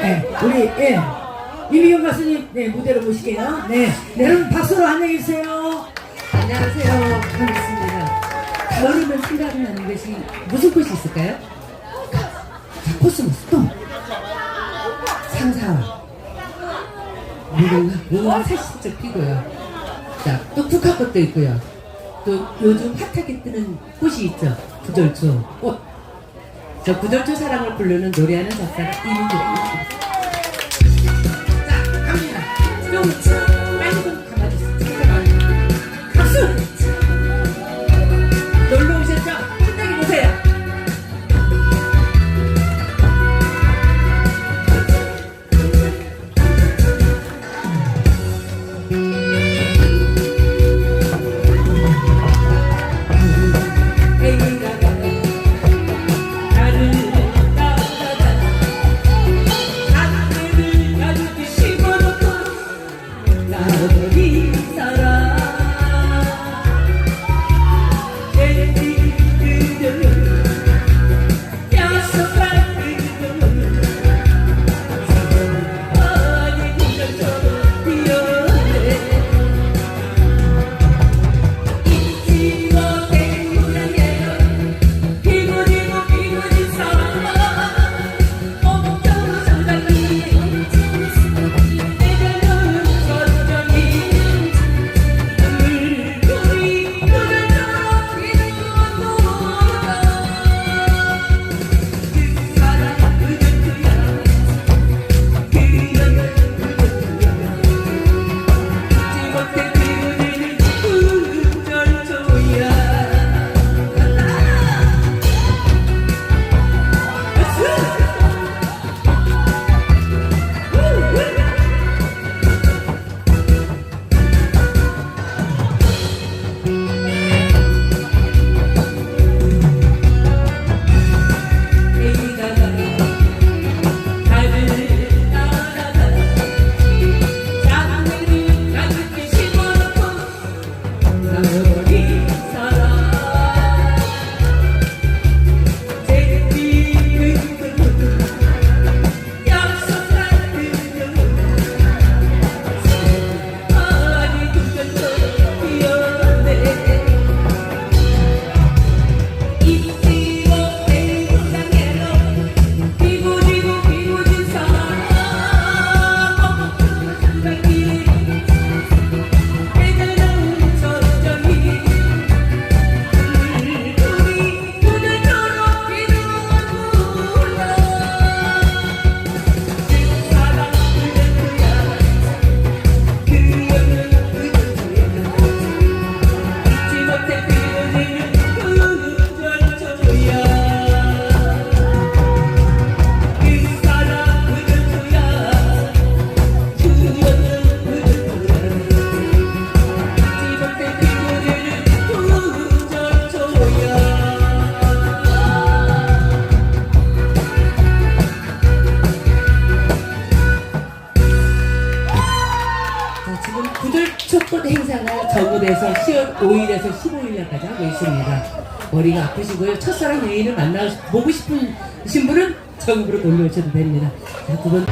네, 우리 예. 이미경 가수님 네, 무대로 모실게요. 네. 네, 여러분 박수로 안녕해 주세요. 안녕하세요. 반갑습니다. 생각이 나는 것이 무슨 꽃이 있을까요? 코스모스 또 상사와 무궁화, 무궁화 살짝 피고요. 자, 또 국화꽃도 있고요. 또 요즘 핫하게 뜨는 꽃이 있죠. 구절초 꽃. 저 구절초 사랑을 부르는 노래하는 작사가 이민규입니다. 그래서 10월 5일에서 15일까지 하고 있습니다. 머리가 아프시고요. 첫사랑 애인을 만나보고 싶으신 분은 전국으로 놀러오셔도 됩니다. 자, 두번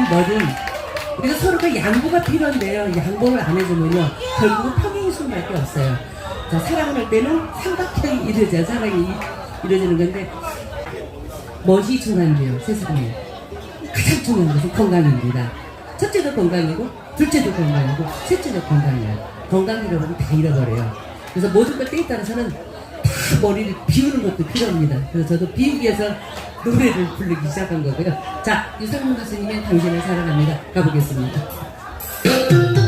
뭐든 그래서 서로가 양보가 필요한데요. 양보를 안 해주면요. 결국은 평행이 수밖에 없어요. 자, 사랑을 할 때는 삼각형이 이루어져야 사랑이 이- 이루어지는 건데 멋이 중요한데요. 세상에. 가장 중요한 것은 건강입니다. 첫째도 건강이고, 둘째도 건강이고, 셋째도 건강이에요. 건강 잃어버리면 다 잃어버려요. 그래서 모든 것 때에 따라서는 다 머리를 비우는 것도 필요합니다. 그래서 저도 비우기 위해서 노래를 부르기 시작한 거고요. 자, 유상문 가수님의 당신을 사랑합니다. 가보겠습니다.